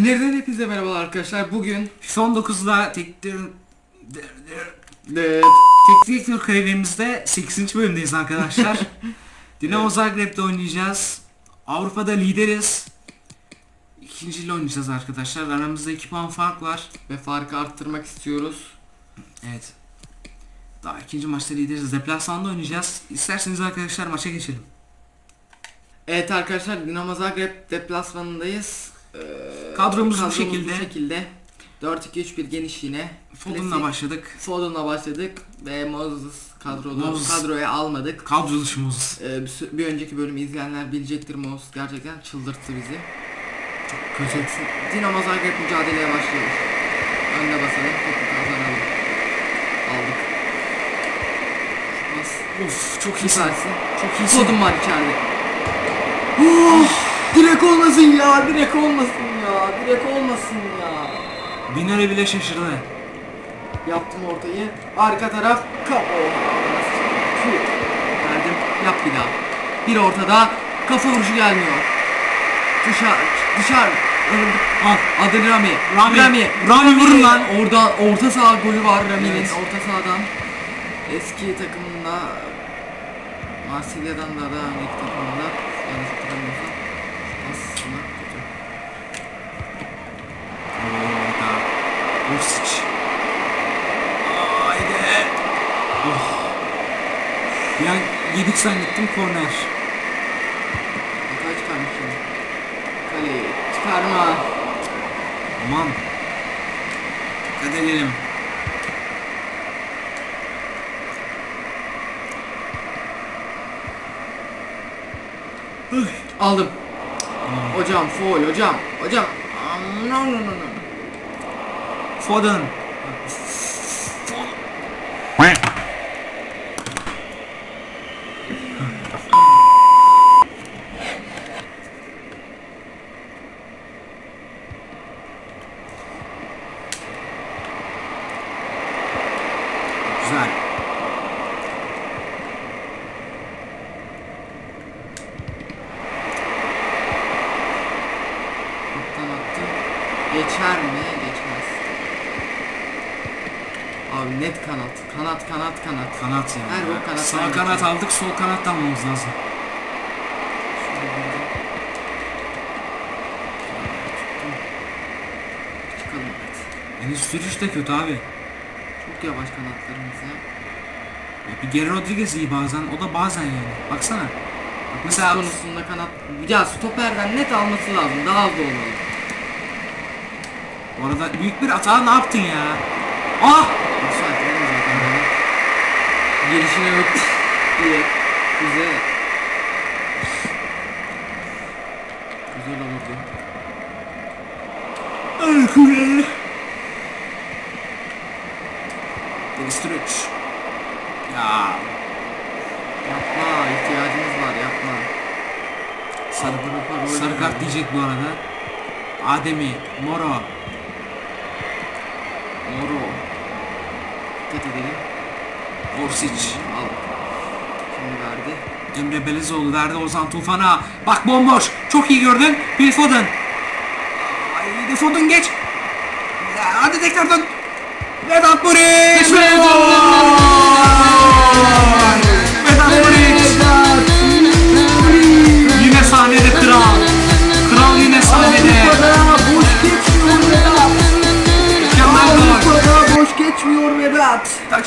İleriden hepinize merhabalar arkadaşlar. Bugün Son 9'da tek de, Tek direktör kariyerimizde 8. bölümdeyiz arkadaşlar. Dinamo Zagreb'de oynayacağız. Avrupa'da lideriz. İkinciyle oynayacağız arkadaşlar. Aramızda 2 puan fark var. ve farkı arttırmak istiyoruz. Evet. Daha ikinci maçta lideriz. Deplasmanda oynayacağız. İsterseniz arkadaşlar maça geçelim. Evet arkadaşlar Dinamo Zagreb deplasmanındayız. Ee, Kadromuz bu şekilde. Şekilde. 4-2-3-1 geniş yine. Foden'la Klasik. başladık. Foden'la başladık ve Moses kadroda Moses. kadroya almadık. Kadro dışımız. Ee, bir, sü- bir önceki bölümü izleyenler bilecektir Moses gerçekten çıldırttı bizi. Kötü. Dinamo Zagreb mücadeleye başlıyor. Önde basalım, topu kazanalım. Aldık. Pas. Of çok iyisin. Süpersin. Çok iyisin. Foden var içeride. Oh, direkt olmasın ya, direkt olmasın ya, direkt olmasın ya. Binare bile şaşırdı. Yaptım ortayı. Arka taraf kap. Verdim. Yap bir daha. Bir ortada. Kafa vuruşu gelmiyor. Dışarı. Dışarı. Al. Adı Rami. Rami. Rami. Rami vurun lan. Orada orta saha golü var Rami'nin. Evet. Orta sahadan. Eski takımında Marsilya'dan da da ilk takımında yanlış hatırlamıyorsam. Aslında kötü. Haydi. Oh. Ya yedik zannettim korner. Hata çıkarmış şimdi. Kaleyi çıkarma. Aman. Dikkat edelim. Aldım. hocam for hocam hocam um, no no no no for done kanat kanat. Kanat yani. Her o kanattan Sağ kanat geçiyor. aldık, sol kanat da almamız lazım. Çıkalım. Enis sürüş de kötü abi. Çok yavaş kanatlarımız ya. Ya bir Geri Rodriguez iyi bazen, o da bazen yani. Baksana. Bak Mesela mesela konusunda kanat... Ya stoperden net alması lazım. Daha hızlı olmalı. bu arada büyük bir hata ne yaptın ya? Ah! Bir saat dedim zaten bana. Gelişine yok diye bize güzel olurdu. Alkule. Deniz Türüç. Ya Yapma ihtiyacımız var yapma. sarı, Avrupa sarı kart diyecek bu arada. Ademi, Moro. Moro. Dikkat edelim. Orsic. Al. Şimdi verdi. Emre Belezoğlu verdi Ozan Tufan'a. Bak bomboş. Çok iyi gördün. Phil Foden. Haydi Foden geç. Hadi tekrar dön. Vedat Muriç. Geçme.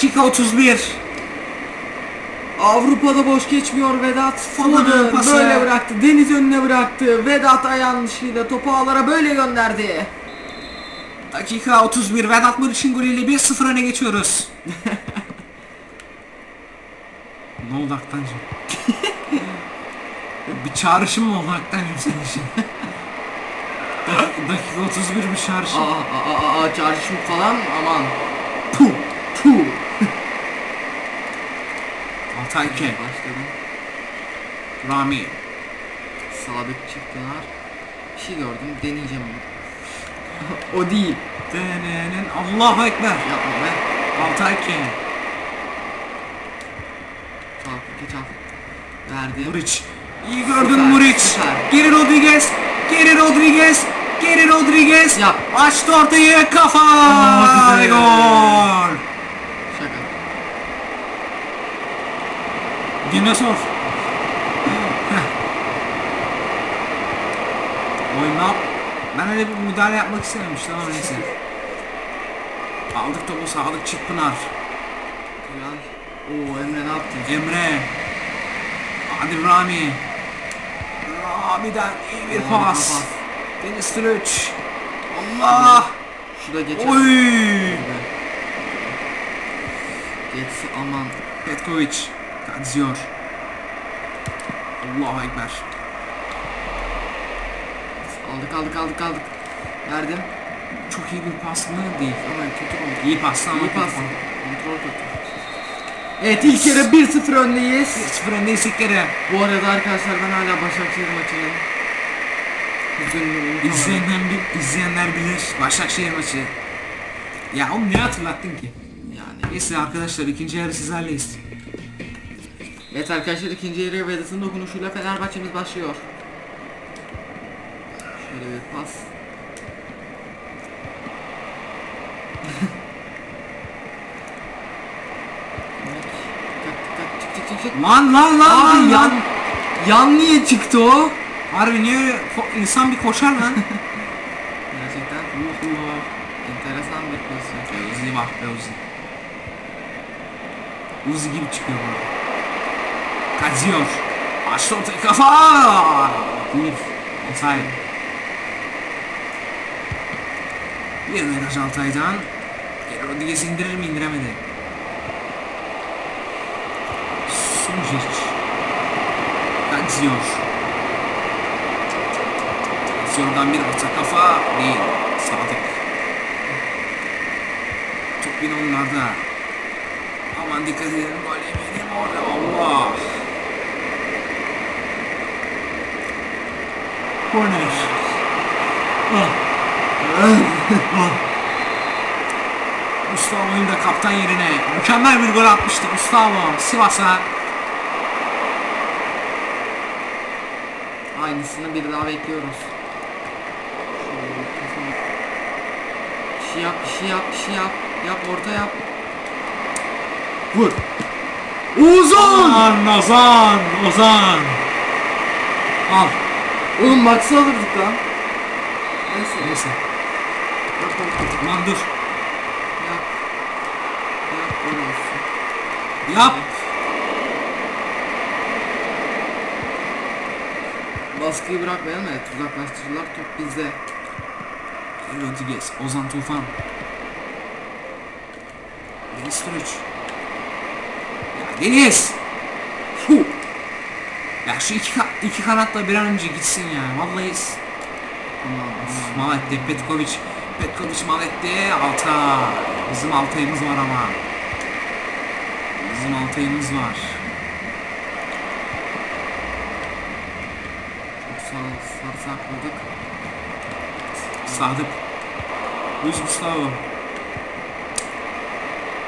Dakika 31. Avrupa'da boş geçmiyor Vedat. Pası. böyle bıraktı. Deniz önüne bıraktı. Vedat ayağınlığıyla topu ağlara böyle gönderdi. Dakika 31. Vedat Muriç'in golüyle 1-0 öne geçiyoruz. ne oldu Aktancığım? bir çağrışım mı oldu Aktancığım senin için? Dak- dakika 31 bir çağrışım. aa, aa, aa çağrışım falan aman. Puh, puh. Altayke, Başladım. Rami, Sabit çıktılar. Bir şey gördüm deneyeceğim onu. o değil. Denenin Allahu Ekber. Yapma be. Altayke, Çal, geç al. Verdi. Muriç. İyi gördün Muriç. Geri Rodriguez, geri Rodriguez, Geri Rodriguez. Yap. Açtı ortayı. Kafa. Aa, gol. Dinozor. Oyna. Ben öyle bir müdahale yapmak istememiştim ama neyse. Aldık topu sağlık Çıkpınar. Helal. Oo Emre ne yaptın? Emre. Adil Rami. Rami'den iyi bir pas. pas. Deniz Türüç. Allah. Şu da geçer. Oy. Geçsi aman. Petkovic. Kadziyor. Allahu Ekber. Aldık aldık aldık aldık. Verdim. Çok iyi bir pas mı? Değil. Ama kötü kontrol. İyi pas ama İyi pas. Kontrol kötü. Evet ilk yarı 1-0 öndeyiz. 1-0 öndeyiz ilk kere. Bu arada arkadaşlar ben hala Başakşehir maçının. İzleyenler, bil- izleyenler bilir. Başakşehir maçı. Ya oğlum ne hatırlattın ki? Yani. Neyse arkadaşlar ikinci yarı sizlerleyiz. Evet arkadaşlar ikinci yarı Vedat'ın dokunuşuyla Fenerbahçe'miz başlıyor. Şöyle bir pas. Çık çık çık. Lan lan lan Abi lan yan, lan. yan niye çıktı o? Harbi niye öyle insan bir koşar lan? Gerçekten Allah. Enteresan bir pozisyon. Uzi bak be Uzi. Uzi gibi çıkıyor bana. Kaçıyor. Açtı ortaya kafa. Değil. Offside. Bir mesaj Altay'dan. Geri Rodriguez indirir mi indiremedi. Sunjic. Kaçıyor. Kaçıyor'dan bir orta kafa. Değil. Sadık. Top yine onlarda. Aman dikkat edin gol yemeyelim orada Allah. Corner. Ah. Ah. Gustavo'yu da kaptan yerine mükemmel bir gol atmıştı Gustavo Sivas'a. Aynısını bir daha bekliyoruz. Bir şey yap, bir şey yap, bir şey yap. Yap, orta yap. Vur. Uzun! Ozan, Ozan, Ozan. Al. Oğlum Max'ı alırdık lan. Neyse. Neyse. Yap, orta. Lan dur. Yap. Yap, gol olsun. Yap. Baskıyı bırakmayalım evet uzaklaştırırlar top bizde. Rodriguez, Ozan Tufan. Deniz Türüç. Ya Deniz! Şu iki, ka- iki kanatla bir an önce gitsin ya. Vallahi aman. Malet'te Petkovic. Petkovic Malet'te Alta. Bizim Altay'ımız var ama. Bizim Altay'ımız var. Sarsakladık. Sadık. Luis Gustavo.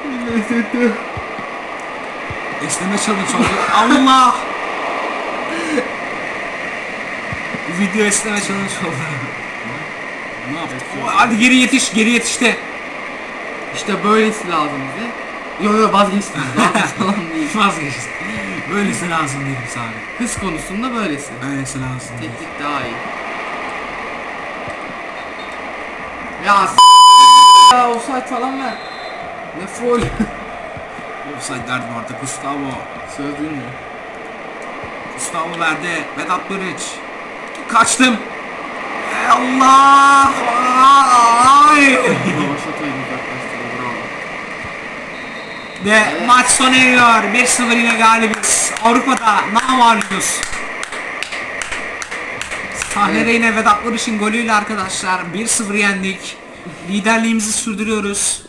Esneme challenge oldu. Allah! Bu video esneme challenge oldu. ne yaptık? Hadi geri yetiş, geri yetişti. İşte böylesi lazım bize. Yo yo vazgeçtim. Falan değil. Vazgeçti. Böylesi lazım değil biz abi. Hız konusunda böylesi. Öylesi lazım değil. Teknik daha iyi. Ya s- ya offside falan ver. Ne foul. Offside derdim artık Gustavo. Sövdün mü? Gustavo verdi. Vedat Buric. Kaçtım. Allah! Ay! Ve maç sona eriyor. 1-0 yine galibiz. Avrupa'da namalüyüz. Sahnede Evet. yine Vedat Barış'ın golüyle arkadaşlar 1-0 yendik. Liderliğimizi sürdürüyoruz.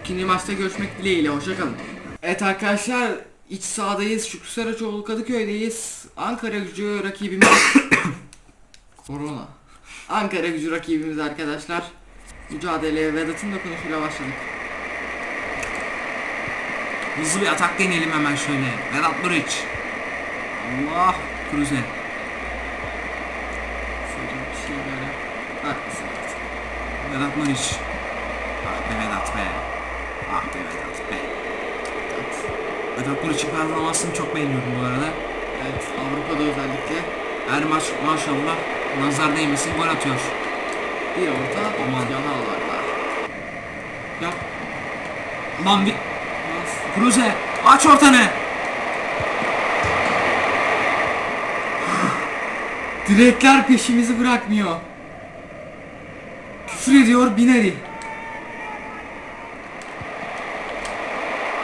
İkinci maçta görüşmek dileğiyle hoşçakalın. Evet arkadaşlar iç sahadayız. Şükrü Saraçoğlu Kadıköy'deyiz. Ankara gücü rakibimiz Korona. Ankara gücü rakibimiz arkadaşlar. Mücadeleye Vedat'ın dokunuşuyla başladık. Hızlı bir atak deneyelim hemen şöyle. Vedat Buric. Allah. Cruze. Yap. Vedat Muriç. Ah be Vedat be. Ah be Vedat Vedat Muriç'in performansını çok beğeniyorum bu arada. Evet Avrupa'da özellikle Her maç maşallah nazar değmesin gol atıyor. bir orta Aman. yana alarlar. Yap. Lan bir Cruze aç ortanı. Direkler peşimizi bırakmıyor. Küfür ediyor Bineri.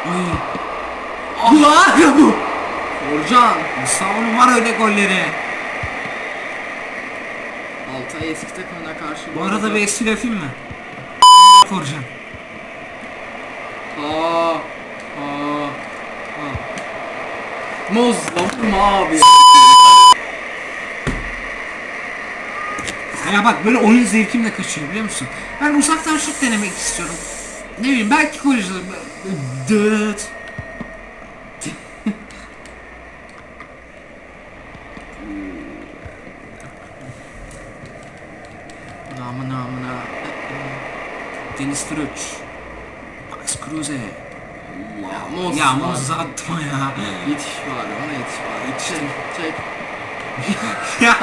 Ay. Ya bu. Orcan. Mustafa'nın var öyle golleri. Altay eski takımına karşı. Bu arada bir eski yapayım mı? Forcan. Ha. Ha. Ha. Moz vurma abi. Ya bak böyle oyun zevkim de kaçıyor biliyor musun? Ben uzaktan şut denemek istiyorum. Ne bileyim belki gol yazılır. Dıt. Namına namına. Deniz Türüç. Max Kruse. Ya Moz Ya var. Moz atma ya. Yetiş var ona yetiş var. Yetiştim. Çek. ya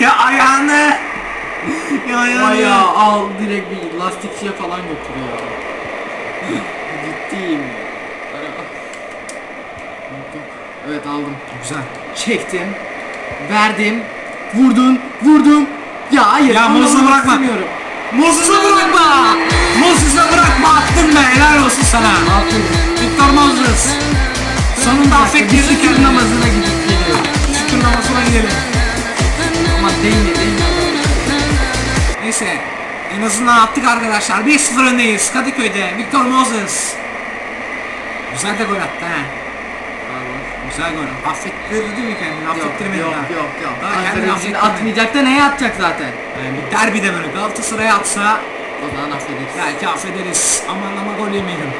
ya ayağını. Ya ayağını. Bayağı al direkt bir lastikçiye falan götürüyor. Ciddiyim. Evet aldım. Güzel. Çektim. Verdim. Vurdun. Vurdum. Ya hayır. Ya Moz'u bırakma. Mozes'e bırakma. Mozes'e bırakma attın be helal olsun sana. Aferin. Victor Moses. Sonunda affettirdi Şükür kendini. namazına gidip geliyor. Şükür namazına gidelim. Ama değme değme. Neyse. En azından attık arkadaşlar. 1-0 öndeyiz Kadıköy'de. Victor Moses. Güzel de gol attı ha. Güzel gol. Affettirdi mi kendini? Yok Affettirmedi yok ha. yok yok. Daha Ankara kendini affettirmedi. atmayacak da neye atacak zaten? Yani bir derbide böyle Galatasaray'a atsa O zaman affederiz. belki affederiz. Aman ama gol yemeyelim.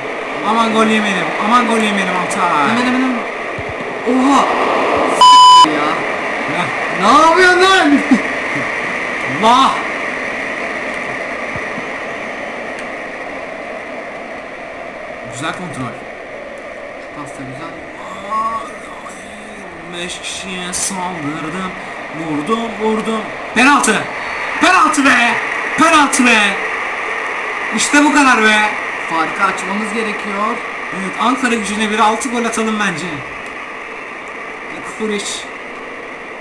Aman gol yemeyelim. Aman gol yemeyelim Altay. Hemen hemen hemen. Oha. ya. Ne yapıyorsun lan? Allah. Güzel kontrol. Pasta güzel. Beş kişiye saldırdım. Vurdum vurdum. Penaltı. Penaltı be. Penaltı be. İşte bu kadar be. Farkı açmamız gerekiyor. Evet Ankara gücüne bir 6 gol atalım bence. Kuriç.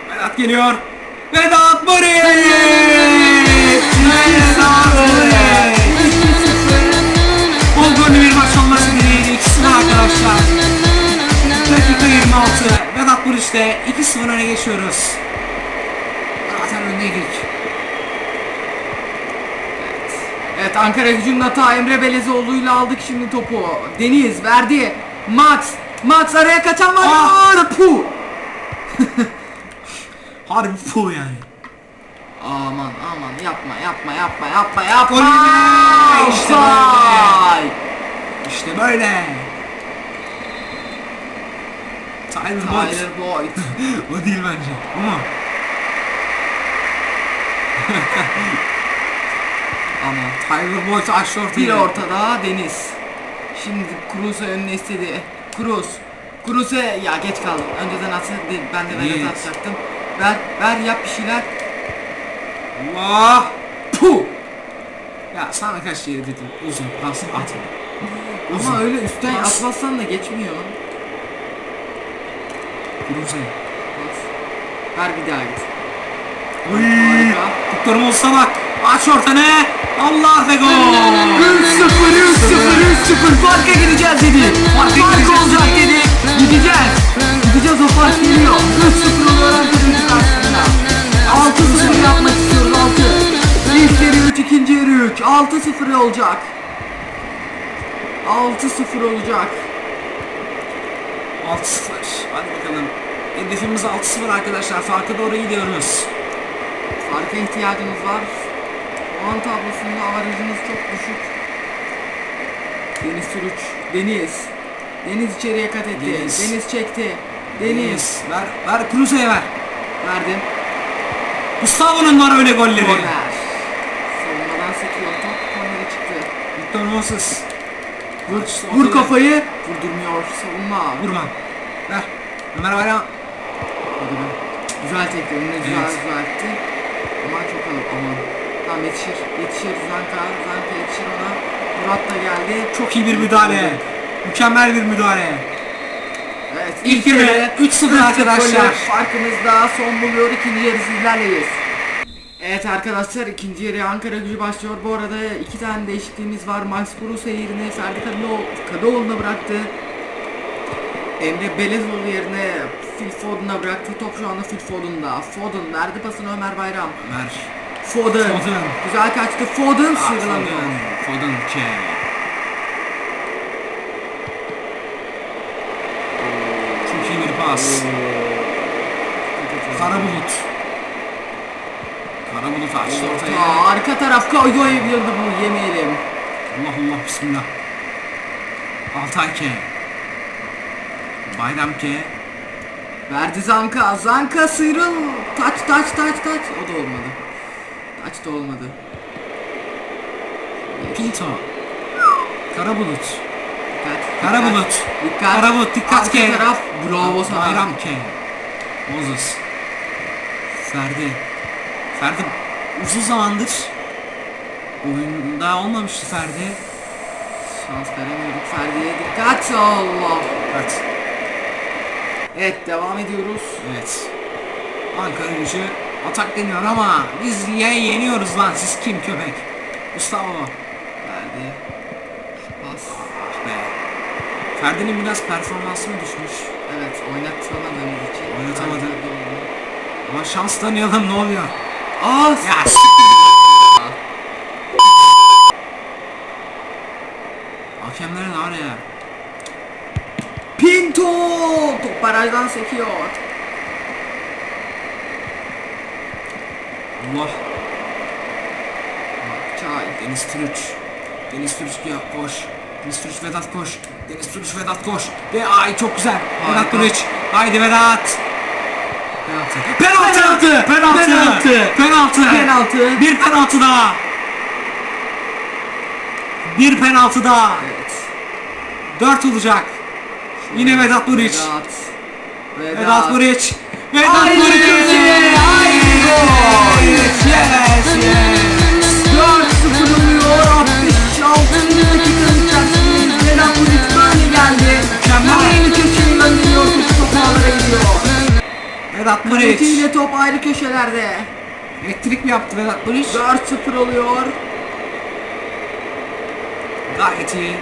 Vedat geliyor. Vedat Muriç. Vedat Muriç. Bol gollü bir maç olması dileğiyle ikisini arkadaşlar. Dakika 26. Vedat Muriç'te 2-0 öne geçiyoruz. Zaten öndeydik. Evet Ankara gücünün hata Emre Belezoğlu'yla aldık şimdi topu. Deniz verdi. Max. Max araya kaçan var. Ah! Puh. Harbi yani. Aman aman yapma yapma yapma yapma yapma. Yeme, işte Offside. İşte böyle. Tyler Boyd. Tyler Boyd. o değil bence. Bu mu? Ama Tyler Boyd açtı ortayı. bir ortada Deniz. Şimdi Kruse önüne istedi. Kruz. Kruse ya geç kaldım. Önceden atsa de- ben de Yes. Vedat'a atacaktım. Ver ver yap bir şeyler. Allah. Puh. Ya sana kaç kere dedim uzun pas atma. Ama öyle üstten atmazsan da geçmiyor. Kırmızı. Pas. Ver bir daha git. Harika. Victor Mos'a bak. Aç ortanı. Allah ve gol. 3-0 3-0 3-0 farka gideceğiz dedi. Farka Fark olacak dedi. Gideceğiz. Gideceğiz o fark geliyor. 3-0 oluyor arkadaşlar karşısında. 6-0 yapmak istiyoruz 6. İlk yarı 3 ikinci yarı 3. 6-0 olacak. 6-0 olacak. 6-0. Hadi bakalım. Hedefimiz 6-0 arkadaşlar. Farka doğru gidiyoruz. Farka ihtiyacımız var. Puan tablosunda avarajımız çok düşük. Deniz Türüç. Deniz. Deniz içeriye kat etti. Deniz. Deniz, çekti. Deniz. Ver, ver Cruze'ye ver. Verdim. Gustavo'nun var öyle golleri. Korner. sekiyor. Top kornere çıktı. Victor Moses. Vur, vur kafayı. Vurdurmuyor. Savunma. Vurma. Ver. Ömer Bayram. Hadi be. Güzel tekti. Önüne güzel Evet. düzeltti. Ama çok alıp aman. Tamam yetişir. Yetişir Zanka. Zanka yetişir ona. Murat da geldi. Çok iyi bir müdahale. Mükemmel bir müdahale. Evet. İlk yarı 3-0 arkadaşlar. golü Farkımızda son buluyor. İkinci yarı sizlerleyiz. Evet arkadaşlar ikinci yarı Ankara gücü başlıyor. Bu arada iki tane değişikliğimiz var. Max Bruce yerine Ferdi Kadıoğlu, Kadıoğlu'na bıraktı. Emre Belezoğlu yerine Phil Foden'a bıraktı. Top şu anda Phil Foden'da. Foden verdi pasını Ömer Bayram. Ömer. Foden. Foden. Güzel kaçtı. Foden Ah, sıyrılamıyor. Foden. Foden K. Çok iyi bir pas. Kara bulut açtı. Aa, arka taraf Kayo'ya girdi bu yemeyelim. Allah Allah bismillah. Altay K. Bayram K. Verdi Zanka. Zanka sıyrıl. Taç taç taç taç. O da olmadı. Taç da olmadı. Pinto. Kara bulut. Dikkat. Kara dikkat, bulut. Dikkat. Kara bulut dikkat Arka K. taraf. Bravo sana. Bayram K. Moses. Ferdi. Ferdi uzun zamandır oyunda olmamıştı Ferdi. Şans veremiyorduk Ferdi'ye. Dikkat. Allah. Evet. Evet devam ediyoruz. Evet. Ankara gücü atak deniyor ama biz ye yeniyoruz lan siz kim köpek? Mustafa. Ferdi. Pas. Ah be. Ferdi'nin biraz performansı mı düşmüş? Evet oynatamadığımız için. Oynatamadı. Ama şans tanıyalım ne oluyor? Aa. Ya s- Hakemlere de var ya. Pinto. Top barajdan sekiyor. Allah. Çay. Deniz Türüç. Deniz Türüç ya koş. Deniz Türüç Vedat koş. Deniz Türüç Vedat koş. Ve ay çok güzel. Vedat. Türüç. Haydi Vedat. Penaltı. Penaltı. Penaltı. Penaltı. Penaltı. Penaltı. Bir penaltı daha. Bir penaltı daha. Evet. Dört olacak. Yine Vedat Muriç. Vedat. Vedat Muriç. Vedat Haydi Muriç. haydi gol. Vedat Muriç. Kaleciyle top ayrı köşelerde. Elektrik mi yaptı Vedat Muriç? 4-0 oluyor. Gayet iyi.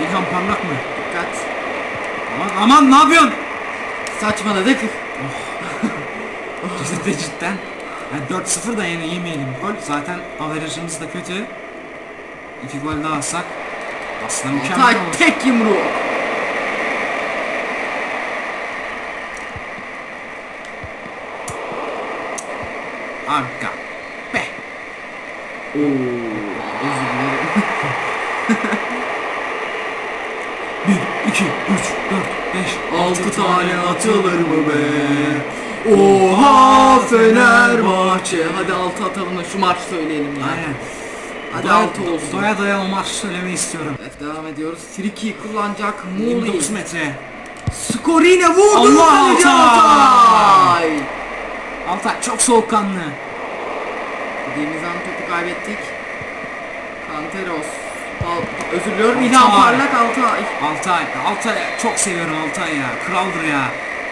İlhan Parlak mı? Dikkat. Aman aman ne yapıyorsun? Saçmaladık. Cidden cidden. Yani 4-0 da yine yemeyelim gol. Zaten averajımız da kötü. İki gol daha atsak aslında mükemmel olur. tek yumruğu. Aga. Be. Oo, özür dilerim. 1, 2, 3, 4, 5, 6 tane atılır mı be? Oha Fenerbahçe. Hadi 6 atalım da şu maç söyleyelim ya. Aynen. Hadi Doya, 6 olsun. doya doya o maç söylemeyi istiyorum. Evet devam ediyoruz. Friki kullanacak 29 Muli. metre. Skorine vurdu. Allah Altay! Altay. Çok soğukkanlı. Dediğimiz an topu kaybettik. Kanteros. Özür diliyorum. İlhan Parlak Altay. Altay, Altay çok seviyorum Altay ya. Kraldır ya.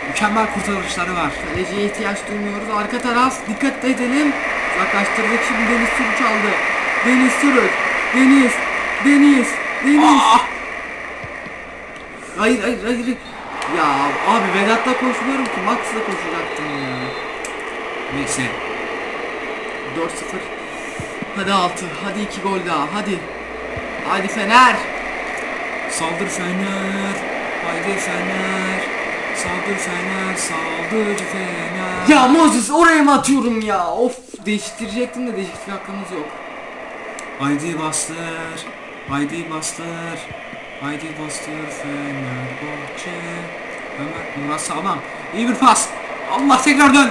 Mükemmel kurtarışları var. Kaleciye ihtiyaç duymuyoruz. Arka taraf dikkat edelim. Uzaklaştırdık şimdi Deniz Türüç aldı. Deniz Türüç. Deniz. Deniz. Deniz. Aa! Hayır hayır hayır. Ya abi Vedat'la koşmuyorum ki. Max'la koşacaktım ya. Neyse. 4-0. Hadi 6. Hadi 2 gol daha. Hadi. Hadi Fener. Saldır Fener. Haydi Fener. Saldır Fener. Saldır Fener. Ya Moses oraya mı atıyorum ya? Of değiştirecektim de değişiklik hakkımız yok. Haydi bastır. Haydi bastır. Haydi bastır Fenerbahçe. Ömer Murat sağlam. İyi bir pas. Allah tekrar dön.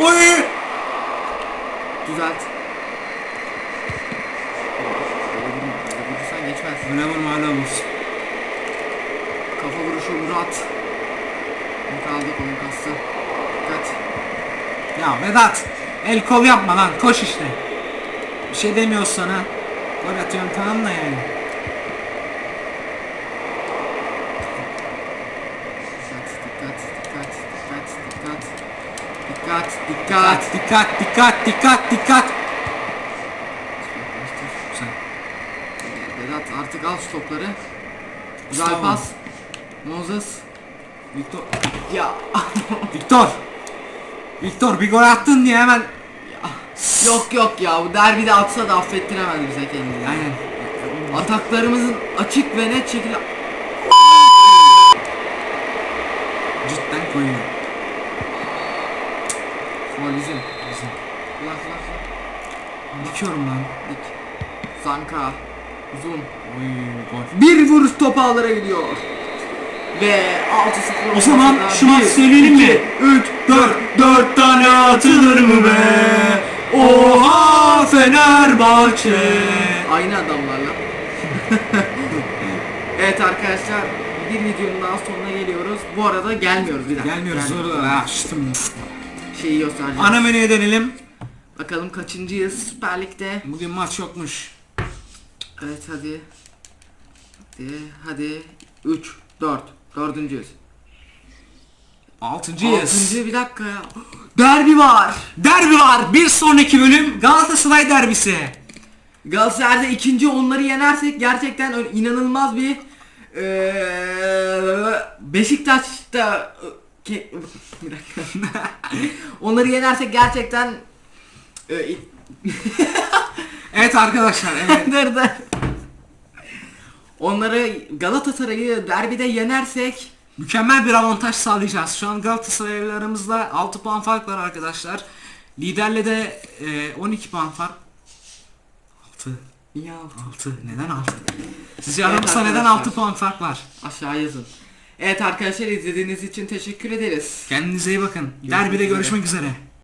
Oy! Düzelt. Vurursan geçmez. Öyle vurma öyle vur. Kafa vuruşu Murat. Onu kaldık onun kastı. Dikkat. Ya Vedat el kol yapma lan koş işte. Bir şey demiyoruz sana. Gol atıyorsun tamam da yani. Dikkat, dikkat, dikkat, dikkat, dikkat. Dikkat, dikkat. Dikkat dikkat dikkat. Güzel. Vedat artık al şu topları. Güzel Tamam. pas. Moses. Victor. Ya. Victor. Victor bir gol attın diye hemen. yok yok ya bu derbide atsa da affettiremez bize kendini. Aynen. Ataklarımızın açık ve net şekilde Cidden koyuyor. Faul bizim. Bizim. Kulak kulak. Dikiyorum lan. Dik. Zanka. Uzun. Oy gol. Bir vuruş top ağlara gidiyor. Ve 6-0 O zaman şu maç söyleyelim mi? üç, Dört, dört tane atılır mı be? Oha Fenerbahçe. Aynı adamlarla. evet arkadaşlar bir videonun daha sonuna geliyoruz. Bu arada gelmiyoruz bir dakika. Gelmiyoruz Gelmiyoruz. orada. Açtım. Şeyi göstereceğim. Ana menüye dönelim. Bakalım kaçıncıyız Süper Lig'de. Bugün maç yokmuş. Evet hadi. Hadi hadi. 3, 4. Dördüncüyüz. Altıncıyız. Altıncı bir dakika ya. Derbi var. Derbi var. Bir sonraki bölüm Galatasaray derbisi. Galatasaray'da ikinci onları yenersek gerçekten inanılmaz bir eee Beşiktaş'ta Ke- bir dakika. onları yenersek gerçekten eee, Evet arkadaşlar evet. dur dur. Onları Galatasaray'ı derbide yenersek Mükemmel bir avantaj sağlayacağız. Şu an Galatasaray'la aramızda 6 puan fark var arkadaşlar. Liderle de e, 12 puan fark. 6. ya 6. Neden 6? Sizce Evet aramızda neden arkadaşlar. 6 puan fark var? aşağı yazın. Evet arkadaşlar izlediğiniz için teşekkür ederiz. Kendinize iyi bakın. Görüşmek Derbide üzere. görüşmek üzere.